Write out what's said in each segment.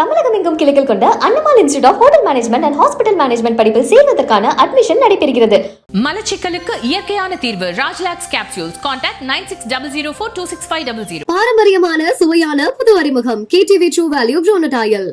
தமிழகம் எங்கும் கிளைகள் கொண்ட Annamal institute of hotel management and hospital management படிப்பில் சேர்வதற்கான அட்மிஷன் நடைபெறுகிறது. மலச்சிக்கலுக்கு இயற்கையான தீர்வு Rajlax capsules contact nine six double zero four two six five double zero பாரம்பரியமான சுவையான புது அறிமுகம். கேடிவி ட்ரூ வேல்யூ ப்ரோனடாயல்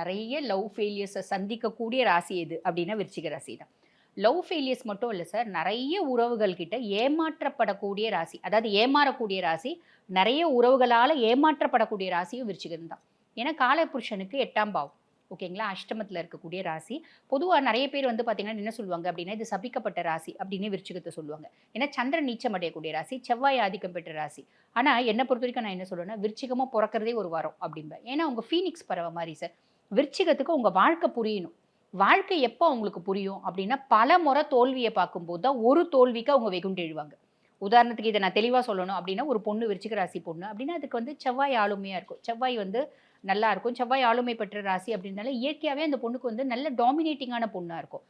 நிறைய லவ் ஃபெயிலியர்ஸை சந்திக்கக்கூடிய ராசி எது? அப்படின்னா விருச்சிக ராசி தான். லவ் ஃபெயிலியர்ஸ் மட்டும் இல்லை சார் நிறைய உறவுகள் கிட்ட ஏமாற்றப்படக்கூடிய ராசி அதாவது ஏமாறக்கூடிய ராசி நிறைய உறவுகளால் ஏமாற்றப்படக்கூடிய ராசியும் விருச்சிகம் தான். ஏன்னா காலபுருஷனுக்கு எட்டாம் பாவம். ஓகேங்களா அஷ்டமத்தில் இருக்கக்கூடிய ராசி. பொதுவாக நிறைய பேர் வந்து பார்த்தீங்கன்னா என்ன சொல்லுவாங்க அப்படின்னா இது சபிக்கப்பட்ட ராசி அப்படின்னு விருச்சிகத்தை சொல்லுவாங்க. ஏன்னா சந்திரன் நீச்சம் அடையக்கூடிய ராசி செவ்வாய் ஆதிக்கம் பெற்ற ராசி. ஆனால் என்னை பொறுத்த வரைக்கும் நான் என்ன சொல்லுவேன்னா விருச்சிகமாக பிறக்கிறதே ஒரு வாரம் அப்படிம்பேன். ஏன்னா உங்கள் ஃபீனிக்ஸ் பறவை மாதிரி சார் விருச்சிகத்துக்கு உங்கள் வாழ்க்கை புரியணும். வாழ்க்கை எப்போ அவங்களுக்கு புரியும் அப்படின்னா பல முறை தோல்வியை பார்க்கும்போது தான் ஒரு தோல்விக்கு அவங்க வெகுண்டு எழுவாங்க உதாரணத்துக்கு இதை நான் தெளிவாக சொல்லணும் அப்படின்னா ஒரு பொண்ணு விருச்சிக ராசி பொண்ணு அப்படின்னா அதுக்கு வந்து செவ்வாய் ஆளுமையாக இருக்கும். செவ்வாய் வந்து நல்லா இருக்கும். செவ்வாய் ஆளுமை பெற்ற ராசி அப்படின்னால இயற்கையாகவே அந்த பொண்ணுக்கு வந்து நல்ல டாமினேட்டிங்கான பொண்ணாக இருக்கும்.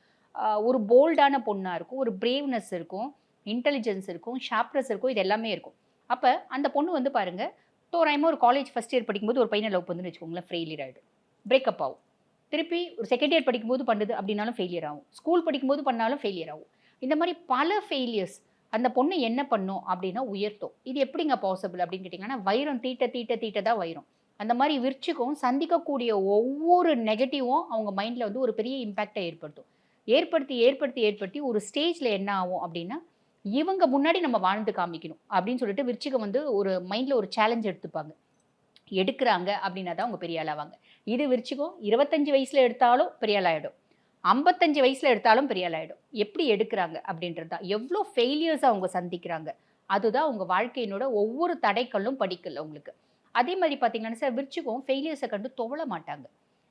ஒரு போல்டான பொண்ணாக இருக்கும். ஒரு பிரேவ்னஸ் இருக்கும். இன்டெலிஜென்ஸ் இருக்கும். ஷார்ப்னஸ் இருக்கும். இது எல்லாமே இருக்கும். அப்போ அந்த பொண்ணு வந்து பாருங்க தோராயமாக ஒரு காலேஜ் ஃபஸ்ட் இயர் படிக்கும்போது ஒரு பையனை லவ் பண்ணுன்னு வச்சுக்கோங்களேன். ஃபெயிலியர் ஆகிடும் பிரேக்கப் ஆகும். திருப்பி ஒரு செகண்ட் இயர் படிக்கும்போது பண்ணுது அப்படின்னாலும் ஃபெயிலியர் ஆகும். ஸ்கூல் படிக்கும்போது பண்ணாலும் ஃபெயிலியர் ஆகும். இந்த மாதிரி பல ஃபெயிலியர்ஸ் அந்த பொண்ணு என்ன பண்ணும் அப்படின்னா உயர்த்தும். இது எப்படிங்க பாசிபிள் அப்படின்னு கேட்டிங்கன்னா வைரம் தீட்ட தீட்ட தீட்ட தான் வைரம். அந்த மாதிரி விரிச்சுக்கும் சந்திக்கக்கூடிய ஒவ்வொரு நெகட்டிவும் அவங்க மைண்டில் வந்து ஒரு பெரிய இம்பேக்டை ஏற்படுத்தும். ஏற்படுத்தி ஏற்படுத்தி ஏற்படுத்தி ஒரு ஸ்டேஜில் என்ன ஆகும் அப்படின்னா இவங்க முன்னாடி நம்ம வாழ்ந்து காமிக்கணும் அப்படின்னு சொல்லிட்டு விருச்சிகம் வந்து ஒரு மைண்டில் ஒரு சேலஞ்ச் எடுத்துப்பாங்க. எடுக்கிறாங்க அப்படின்னா தான் அவங்க பெரிய ஆளாவாங்க இது விரிச்சிக்கும் இருபத்தஞ்சி வயசில் எடுத்தாலும் பெரிய ஆளாயிடும் ஐம்பத்தஞ்சு வயசில் எடுத்தாலும் பெரிய ஆளாயிடும் எப்படி எடுக்கிறாங்க அப்படின்றது தான் எவ்வளோ ஃபெயிலியர்ஸ் அவங்க சந்திக்கிறாங்க. அதுதான் அவங்க வாழ்க்கையினோட ஒவ்வொரு தடைக்கல்லும் படிக்கல உங்களுக்கு. அதே மாதிரி பார்த்தீங்கன்னா சார் விரிச்சுக்கும் ஃபெயிலியர்ஸை கண்டு துவள மாட்டாங்க.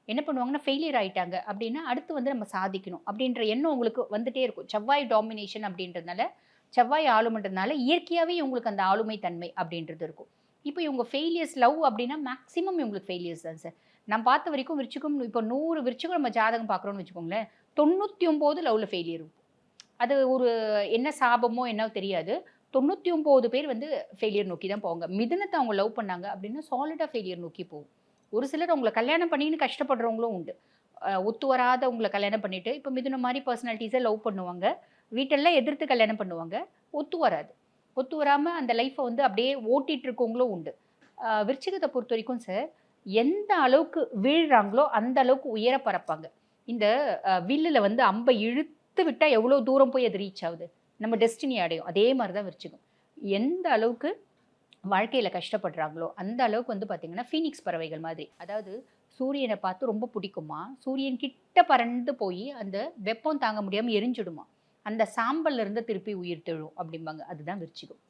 என்ன பண்ணுவாங்கன்னா ஃபெயிலியர் ஆகிட்டாங்க அப்படின்னா அடுத்து வந்து நம்ம சாதிக்கணும் அப்படின்ற எண்ணம் உங்களுக்கு வந்துட்டே இருக்கும். செவ்வாய் டாமினேஷன் அப்படின்றதுனால செவ்வாய் ஆளுமன்றதுனால இயற்கையாகவே உங்களுக்கு அந்த ஆளுமை தன்மை அப்படின்றது இருக்கும். இப்போ இவங்க ஃபெயிலியர்ஸ் லவ் அப்படின்னா மேக்ஸிமம் இவங்களுக்கு ஃபெயிலியர்ஸ் தான் சார் நான் பார்த்த வரைக்கும் விருச்சிகம் இப்போ நூறு விருச்சிகம் நம்ம ஜாதகம் பார்க்குறோன்னு வச்சுக்கோங்களேன் தொண்ணூற்றி ஒம்பது லவ்வில் ஃபெயிலியர் இருக்கும். அது ஒரு என்ன சாபமோ என்ன தெரியாது. தொண்ணூற்றி ஒம்பது பேர் வந்து ஃபெயிலியர் நோக்கி தான் போவாங்க. மிதனத்தை அவங்க லவ் பண்ணாங்க அப்படின்னா சாலிடாக ஃபெயிலியர் நோக்கி போகும். ஒரு சிலர் அவங்களை கல்யாணம் பண்ணின்னு கஷ்டப்படுறவங்களும் உண்டு. ஒத்து வராத உங்களை கல்யாணம் பண்ணிவிட்டு இப்போ மிதுன மாதிரி பர்சனாலிட்டிஸை லவ் பண்ணுவாங்க. வீட்டெல்லாம் எதிர்த்து கல்யாணம் பண்ணுவாங்க. ஒத்து வராது. ஒத்து வராமல் அந்த லைஃப்பை வந்து அப்படியே ஓட்டிகிட்டு இருக்கவங்களும் உண்டு விருச்சிகத்தை பொறுத்த வரைக்கும் சார் எந்த அளவுக்கு வீழ்கிறாங்களோ அந்த அளவுக்கு உயர பறப்பாங்க இந்த வில்லில் வந்து அம்பை இழுத்து விட்டால் எவ்வளோ தூரம் போய் அது ரீச் ஆகுது? நம்ம டெஸ்டினி அடையும். அதே மாதிரி தான் விரிச்சிக்கும் எந்த அளவுக்கு வாழ்க்கையில் கஷ்டப்படுறாங்களோ அந்த அளவுக்கு வந்து பார்த்திங்கன்னா ஃபீனிக்ஸ் பறவைகள் மாதிரி. அதாவது சூரியனை பார்த்து ரொம்ப பிடிக்குமா? சூரியன் கிட்ட பறந்து போய் அந்த வெப்பம் தாங்க முடியாமல் எரிஞ்சிடுமா? அந்த சாம்பல்ல இருந்து திருப்பி உயிர் தெழும் அப்படிம்பாங்க. அதுதான் விருச்சிகம்.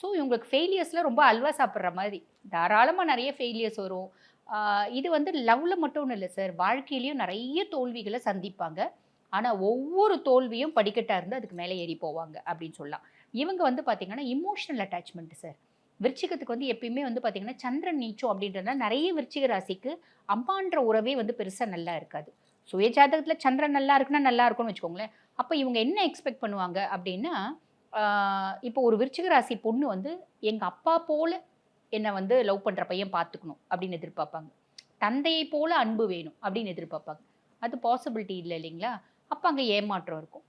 ஸோ இவங்களுக்கு ஃபெயிலியர்ஸில் ரொம்ப அல்வா சாப்பிட்ற மாதிரி. தாராளமாக நிறைய ஃபெயிலியர்ஸ் வரும். இது வந்து லவ்வில் மட்டும் ஒன்றும் இல்லை சார் வாழ்க்கையிலையும் நிறைய தோல்விகளை சந்திப்பாங்க. ஆனால் ஒவ்வொரு தோல்வியும் படிக்கட்டாக இருந்து அதுக்கு மேலே ஏறி போவாங்க அப்படின்னு சொல்லலாம். இவங்க வந்து பார்த்திங்கன்னா இமோஷனல் அட்டாச்மெண்ட் சார் விருச்சிகத்துக்கு வந்து எப்பயுமே வந்து பார்த்திங்கன்னா சந்திரன் நீச்சம் அப்படின்றதுனால நிறைய விருச்சிக ராசிக்கு அம்மான்ற உறவே வந்து பெருசாக நல்லா இருக்காது. சுய ஜாதகத்தில் சந்திரன் நல்லா இருக்குன்னா நல்லா இருக்கும்னு வச்சுக்கோங்களேன். அப்போ இவங்க என்ன எக்ஸ்பெக்ட் பண்ணுவாங்க அப்படின்னா இப்போ ஒரு விருச்சிக ராசி பொண்ணு வந்து எங்கள் அப்பா போல் என்னை வந்து லவ் பண்ணுற பையன் பார்த்துக்கணும் அப்படின்னு எதிர்பார்ப்பாங்க. தந்தையை போல் அன்பு வேணும் அப்படின்னு எதிர்பார்ப்பாங்க. அது பாசிபிலிட்டி இல்லை இல்லைங்களா? அப்போ அங்கே ஏமாற்றம் இருக்கும்.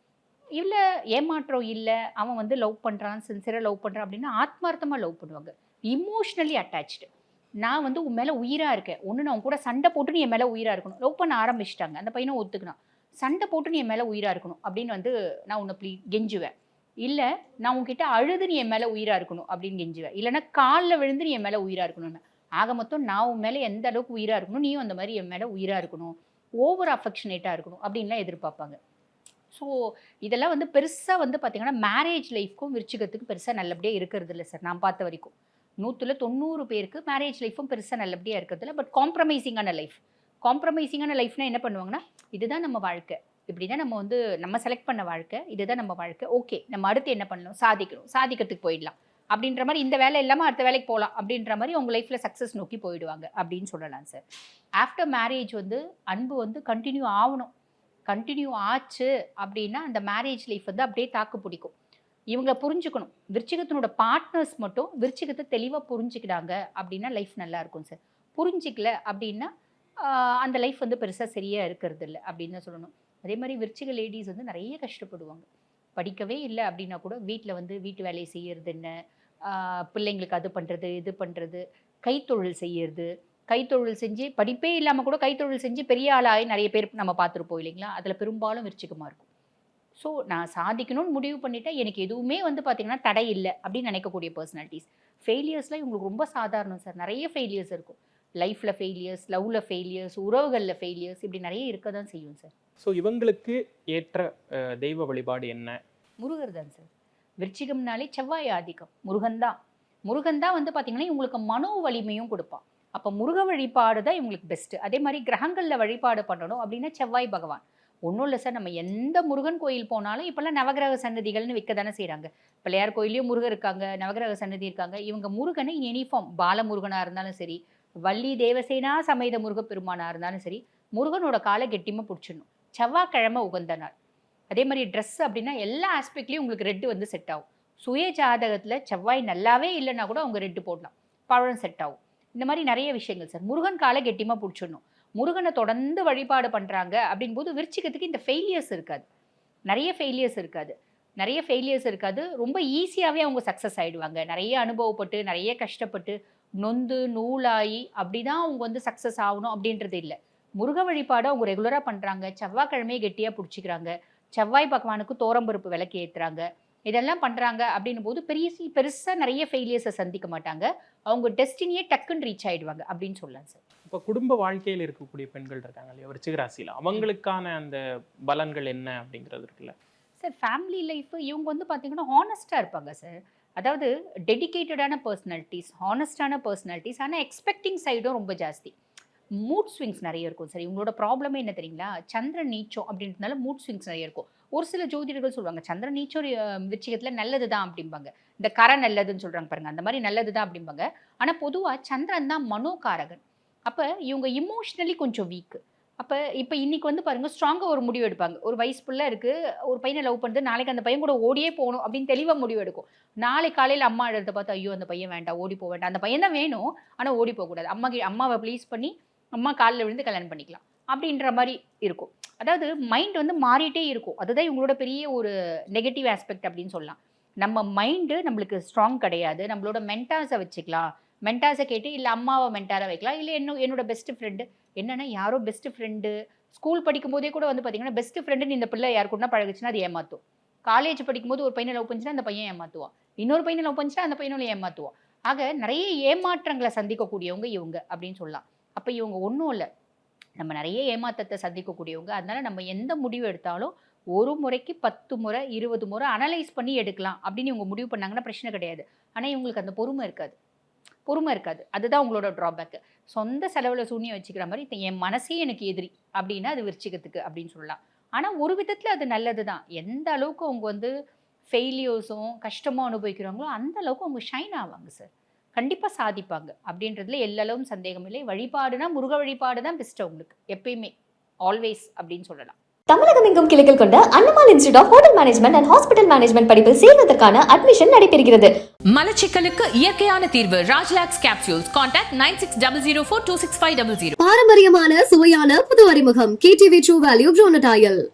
இல்லை ஏமாற்றம் இல்லை அவன் வந்து லவ் பண்ணுறான் சின்சியராக லவ் பண்ணுறான் அப்படின்னா ஆத்மார்த்தமாக லவ் பண்ணுவாங்க. இமோஷ்னலி அட்டாச்சு நான் வந்து உன் மேலே உயிராக இருக்கேன். ஒன்று நான் உன் கூட சண்டை போட்டு நீ என் மேலே உயிராக இருக்கணும். லவ் பண்ண ஆரம்பிச்சிட்டாங்க. அந்த பையனை ஒத்துக்கினான். சண்டை போட்டு நீ என் மேலே உயிராக இருக்கணும் அப்படின்னு வந்து நான் உன்னை ப்ளீ கெஞ்சுவேன். இல்லை நான் உன்கிட்ட அழுது நீ என் மேலே உயிராக இருக்கணும் அப்படின்னு கெஞ்சுவேன். இல்லைன்னா காலில் விழுந்து நீ என் மேலே உயிராக இருக்கணும்னு. ஆக மொத்தம் நான் உன் மேலே எந்த அளவுக்கு உயிராக இருக்கணும் நீயும் அந்த மாதிரி என் மேலே உயிராக இருக்கணும். ஓவர் அஃபெக்ஷனேட்டாக இருக்கணும் அப்படின்லாம் எதிர்பார்ப்பாங்க. ஸோ இதெல்லாம் வந்து பெருசாக வந்து பார்த்திங்கன்னா மேரேஜ் லைஃப்க்கும் விருச்சிகத்துக்கு பெருசாக நல்லபடியாக இருக்கிறது இல்லை சார். நான் பார்த்த வரைக்கும். நூற்றில் தொண்ணூறு பேருக்கு மேரேஜ் லைஃப்பும் பெருசாக நல்லபடியாக இருக்கிறது இல்லை பட் காம்ப்ரமைசிங்கான லைஃப் காம்ப்ரமைசிங்கான லைஃப்னா என்ன பண்ணுவாங்கன்னா இதுதான் நம்ம வாழ்க்கை. இப்படி தான் நம்ம வந்து நம்ம செலக்ட் பண்ண வாழ்க்கை இதுதான் நம்ம வாழ்க்கை. ஓகே நம்ம அடுத்து என்ன பண்ணணும்? சாதிக்கணும். சாதிக்கிறதுக்கு போயிடலாம். அப்படின்ற மாதிரி இந்த வேலை இல்லாமல் அடுத்த வேலைக்கு போகலாம் அப்படின்ற மாதிரி உங்கள் லைஃப்பில் சக்ஸஸ் நோக்கி போயிடுவாங்க அப்படின்னு சொல்லலாம் சார் ஆஃப்டர் மேரேஜ் வந்து அன்பு வந்து கண்டினியூ ஆகணும். கண்டினியூ ஆச்சு அப்படின்னா அந்த மேரேஜ் லைஃப் வந்து அப்படியே தாக்கு பிடிக்கும். இவங்களை புரிஞ்சுக்கணும். விருச்சிகத்தினோட பார்ட்னர்ஸ் மட்டும் விருச்சிகத்தை தெளிவாக புரிஞ்சுக்கிட்டாங்க அப்படின்னா லைஃப் நல்லா இருக்கும் சார் புரிஞ்சிக்கல அப்படின்னா அந்த லைஃப் வந்து பெருசாக சரியாக இருக்கிறது இல்லை அப்படின்னு தான் சொல்லணும். அதே மாதிரி விருச்சிக லேடிஸ் வந்து நிறைய கஷ்டப்படுவாங்க. படிக்கவே இல்லை அப்படின்னா கூட வீட்டில் வந்து வீட்டு வேலையை செய்கிறது என்ன? பிள்ளைங்களுக்கு அது பண்ணுறது இது பண்ணுறது கைத்தொழில் செய்யறது. கைத்தொழில் செஞ்சு படிப்பே இல்லாமல் கூட கைத்தொழில் செஞ்சு பெரிய ஆளாகி நிறைய பேர் நம்ம பார்த்துருப்போம் இல்லைங்களா? அதில் பெரும்பாலும் விருச்சிகமாக இருக்கும். ஸோ நான் சாதிக்கணும்னு முடிவு பண்ணிட்டேன். எனக்கு எதுவுமே வந்து பார்த்தீங்கன்னா தடை இல்லை அப்படின்னு நினைக்கக்கூடிய பர்சனாலிட்டிஸ் ஃபெயிலியர்ஸ்லாம் இவங்களுக்கு ரொம்ப சாதாரணம் சார் நிறைய ஃபெயிலியர்ஸ் இருக்கும். லைஃப்பில் ஃபெயிலியர்ஸ் லவ்வில் ஃபெயிலியர்ஸ் உறவுகளில் ஃபெயிலியர்ஸ் இப்படி நிறைய இருக்க தான் செய்யும் சார் ஸோ இவங்களுக்கு ஏற்ற தெய்வ வழிபாடு என்ன? முருகர் தான் சார் விருச்சிகம்னாலே செவ்வாய் ஆதிக்கம். முருகன் தான். முருகன் தான் வந்து பார்த்தீங்கன்னா இவங்களுக்கு மனோ வலிமையும் கொடுப்பான். அப்போ முருக வழிபாடு தான் இவங்களுக்கு பெஸ்ட்டு அதே மாதிரி கிரகங்களில் வழிபாடு பண்ணணும் அப்படின்னா செவ்வாய் பகவான். ஒன்றும் இல்லை சார். நம்ம எந்த முருகன் கோயில் போனாலும் இப்போல்லாம் நவகிரக சன்னதிகள்னு விற்க தானே செய்கிறாங்க பிள்ளையார் கோயிலையும் முருகன் இருக்காங்க நவகிரக சன்னதி இருக்காங்க. இவங்க முருகனை யூனிஃபார்ம் பாலமுருகனாக இருந்தாலும் சரி வள்ளி தேவசேனா சமேத முருகப்பெருமானாக இருந்தாலும் சரி முருகனோட காலை கெட்டியமாக பிடிச்சிடணும். செவ்வாய்க்கிழமை உகந்த நாள். அதே மாதிரி ட்ரெஸ் அப்படின்னா எல்லா ஆஸ்பெக்ட்லேயும் உங்களுக்கு ரெட்டு வந்து செட் ஆகும். சுய ஜாதகத்தில் செவ்வாய் நல்லாவே இல்லைன்னா கூட அவங்க ரெட்டு போடலாம். பழம் செட் ஆகும். இந்த மாதிரி நிறைய விஷயங்கள் சார். முருகன் காலை கெட்டியமாக பிடிச்சிடணும். முருகனை தொடர்ந்து வழிபாடு பண்ணுறாங்க அப்படின்போது விருச்சிகத்துக்கு இந்த ஃபெயிலியர்ஸ் இருக்காது. நிறைய ஃபெயிலியர்ஸ் இருக்காது. நிறைய ஃபெயிலியர்ஸ் இருக்காது. ரொம்ப ஈஸியாகவே அவங்க சக்ஸஸ் ஆகிடுவாங்க நிறைய அனுபவப்பட்டு நிறைய கஷ்டப்பட்டு நொந்து நூலாகி அப்படி தான் அவங்க வந்து சக்ஸஸ் ஆகணும் அப்படின்றது இல்லை. முருக வழிபாடு அவங்க ரெகுலராக பண்ணுறாங்க செவ்வாய்க்கிழமையை கெட்டியாக பிடிச்சிக்கிறாங்க. செவ்வாய் பகவானுக்கு தோரம்பருப்பு விளக்கு ஏற்றுறாங்க இதெல்லாம் பண்ணுறாங்க அப்படின்னும் போது பெரிய பெருசாக நிறைய ஃபெயிலியர்ஸை சந்திக்க மாட்டாங்க. அவங்க டெஸ்டினியே டக்குன்னு ரீச் ஆயிடுவாங்க அப்படின்னு சொல்லலாம் சார். இப்போ குடும்ப வாழ்க்கையில் இருக்கக்கூடிய பெண்கள் இருக்காங்க இல்லையா? விருச்சிக ராசியில். அவங்களுக்கான அந்த பலன்கள் என்ன அப்படிங்கிறது இருக்குல்ல? சார் ஃபேமிலி லைஃப் இவங்க வந்து பார்த்தீங்கன்னா ஹானஸ்ட்டாக இருப்பாங்க சார். அதாவது டெடிகேட்டடான பர்சனாலிட்டிஸ் ஹானஸ்டான பர்சனாலிட்டிஸ் ஆனால் எக்ஸ்பெக்டிங் சைடும் ரொம்ப ஜாஸ்தி. மூட் ஸ்விங்ஸ் நிறைய இருக்கும் சார். இவங்களோட ப்ராப்ளமே என்ன தெரியுங்களா? சந்திரன் நீச்சம் அப்படின்றதுனால மூட் ஸ்விங்ஸ் நிறைய இருக்கும். ஒரு சில ஜோதிடர்கள் சொல்லுவாங்க சந்திரன் நீச்சம் விஷயத்தில் நல்லது தான் அப்படிம்பாங்க. இந்த கரை நல்லதுன்னு சொல்கிறாங்க பாருங்க அந்த மாதிரி நல்லது தான் அப்படிம்பாங்க. ஆனால் பொதுவாக சந்திரன் தான் மனோகாரகன். அப்போ இவங்க இமோஷ்னலி கொஞ்சம் வீக் அப்போ இப்போ இன்னைக்கு வந்து பாருங்க ஸ்ட்ராங்காக ஒரு முடிவு எடுப்பாங்க. ஒரு வயசு ஃபுல்லாக இருக்குது ஒரு பையனை லவ் பண்ணுறது நாளைக்கு அந்த பையன் கூட ஓடியே போகணும் அப்படின்னு தெளிவாக முடிவு எடுக்கும். நாளை காலையில் அம்மா எழுத பார்த்து ஐயோ அந்த பையன் வேண்டாம் ஓடி போக வேண்டாம். அந்த பையன் தான் வேணும் ஆனால் ஓடி போகக்கூடாது. அம்மா அம்மாவை ப்ளீஸ் பண்ணி அம்மா காலில் விழுந்து கல்யாணம் பண்ணிக்கலாம். அப்படின்ற மாதிரி இருக்கும். அதாவது மைண்ட் வந்து மாறிட்டே இருக்கும். அதுதான் இவங்களோட பெரிய ஒரு நெகட்டிவ் ஆஸ்பெக்ட் அப்படின்னு சொல்லலாம். நம்ம மைண்டு நம்மளுக்கு ஸ்ட்ராங் கிடையாது. நம்மளோட மென்டாஸை வச்சுக்கலாம். மென்டாஸை கேட்டு இல்லை அம்மாவை மென்டாரை வைக்கலாம். இல்லை என்ன என்னோட பெஸ்ட் ஃப்ரெண்டு என்னென்னா யாரோ பெஸ்ட் ஃப்ரெண்டு ஸ்கூல் படிக்கும்போதே கூட வந்து பார்த்தீங்கன்னா பெஸ்ட் ஃப்ரெண்டுன்னு இந்த பிள்ளை யார் பழகுச்சுன்னா அது ஏமாற்றும் காலேஜ் படிக்கும்போது ஒரு பையனை லவ் பண்ணிச்சுன்னா அந்த பையன் ஏமாற்றுவான் இன்னொரு பையனை லவ் பண்ணிச்சுன்னா அந்த பையனும் ஏமாற்றுவான் ஆக நிறைய ஏமாற்றங்களை சந்திக்கக்கூடியவங்க இவங்க அப்படின்னு சொல்லலாம். அப்போ இவங்க ஒன்றும் இல்லை. நம்ம நிறைய ஏமாற்றத்தை சந்திக்கக்கூடியவங்க. அதனால் நம்ம எந்த முடிவு எடுத்தாலும் ஒரு முறைக்கு பத்து முறை இருபது முறை அனலைஸ் பண்ணி எடுக்கலாம் அப்படின்னு இவங்க முடிவு பண்ணாங்கன்னா பிரச்சனை கிடையாது. ஆனால் இவங்களுக்கு அந்த பொறுமை இருக்காது. பொறுமை இருக்காது. அதுதான் உங்களோட ட்ராபேக்கு சொந்த செலவில் சூனியம் வச்சுக்கிற மாதிரி இப்போ என் மனசே எனக்கு எதிரி அப்படின்னா அது விரிச்சிக்கிறதுக்கு அப்படின்னு சொல்லலாம். ஆனால் ஒரு விதத்தில் அது நல்லது தான் எந்த அளவுக்கு அவங்க வந்து ஃபெயிலியர்ஸும் கஷ்டமாக அனுபவிக்கிறாங்களோ அந்த அளவுக்கு அவங்க ஷைன் ஆவாங்க சார் கண்டிப்பாக சாதிப்பாங்க. அப்படின்றதுல எல்லளவும் சந்தேகம் இல்லை. வழிபாடுனா முருக வழிபாடு தான் பெஸ்ட் அவங்களுக்கு எப்பயுமே. ஆல்வேஸ் அப்படின்னு சொல்லலாம். தமிழகம் எங்கும் கிளைகள் கொண்ட Annamal institute of hotel management and hospital management படிப்பில் சேர்வதற்கான அட்மிஷன் நடைபெறுகிறது. மலச்சிக்கலுக்கு இயற்கையான தீர்வு Rajlax capsules contact nine six double zero four two six five double zero பாரம்பரியமான சுவையான புது அறிமுகம். KTV true value ப்ரோனடாயல்